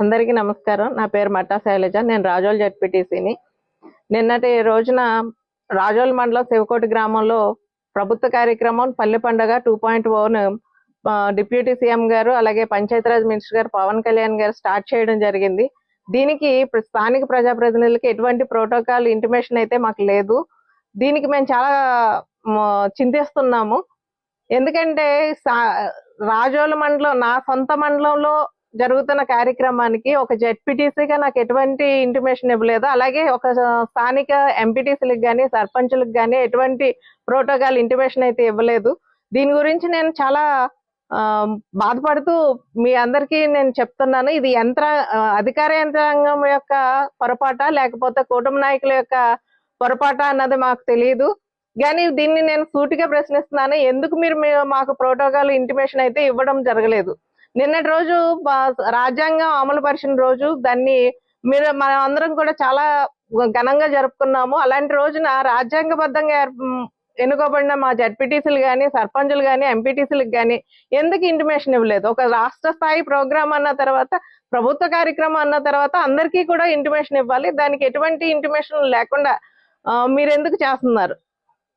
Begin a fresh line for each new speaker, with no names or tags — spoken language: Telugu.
అందరికీ నమస్కారం. నా పేరు మట్టా శైలజ. నేను రాజోల్ జడ్పీటీసీని. నిన్నటి రోజున రాజోల్ మండలం శివకోటి గ్రామంలో ప్రభుత్వ కార్యక్రమం Palle Panduga two point own deputy CM గారు అలాగే పంచాయతీరాజ్ మినిస్టర్ గారు పవన్ కళ్యాణ్ గారు స్టార్ట్ చేయడం జరిగింది. దీనికి ప్ర- స్థానిక ప్రజాప్రతినిధులకి ఎటువంటి ప్రోటోకాల్ ఇంటిమేషన్ అయితే మాకు లేదు. దీనికి మేము చాలా చింతిస్తున్నాము. ఎందుకంటే సా- రాజోల మండలం నా సొంత మండలంలో జరుగుతున్న కార్యక్రమానికి ఒక జెడ్పీటీసీగా నాకు ఎటువంటి ఇంటిమేషన్ ఇవ్వలేదు. అలాగే ఒక స్థానిక ఎంపీటీసీలకు కానీ సర్పంచులకు కానీ ఎటువంటి ప్రోటోకాల్ ఇంటిమేషన్ అయితే ఇవ్వలేదు. దీని గురించి నేను చాలా ఆ, బాధపడుతూ మీ అందరికీ నేను చెప్తున్నాను. ఇది యంత్ర అధికార యంత్రాంగం యొక్క పొరపాట లేకపోతే కూటమి నాయకుల యొక్క పొరపాట అన్నది మాకు తెలియదు కానీ దీన్ని నేను సూటిగా ప్రశ్నిస్తున్నాను. ఎందుకు మీరు మాకు ప్రోటోకాల్ ఇంటిమేషన్ అయితే ఇవ్వడం జరగలేదు? నిన్నటి రోజు రాజ్యాంగం అమలు పరిచిన రోజు దాన్ని మీరు మనం అందరం కూడా చాలా ఘనంగా జరుపుకున్నాము. అలాంటి రోజున రాజ్యాంగబద్ధంగా ఏర్ప- ఎన్నుకోబడిన మా జడ్పీటీసీలు కానీ సర్పంచులు కానీ ఎంపీటీసీలకు కానీ ఎందుకు ఇంటిమేషన్ ఇవ్వలేదు? ఒక రాష్ట్ర స్థాయి ప్రోగ్రామ్ అన్న తర్వాత ప్రభుత్వ కార్యక్రమం అన్న తర్వాత అందరికీ కూడా ఇంటిమేషన్ ఇవ్వాలి. దానికి ఎటువంటి ఇంటిమేషన్ లేకుండా మీరు ఎందుకు చేస్తున్నారు?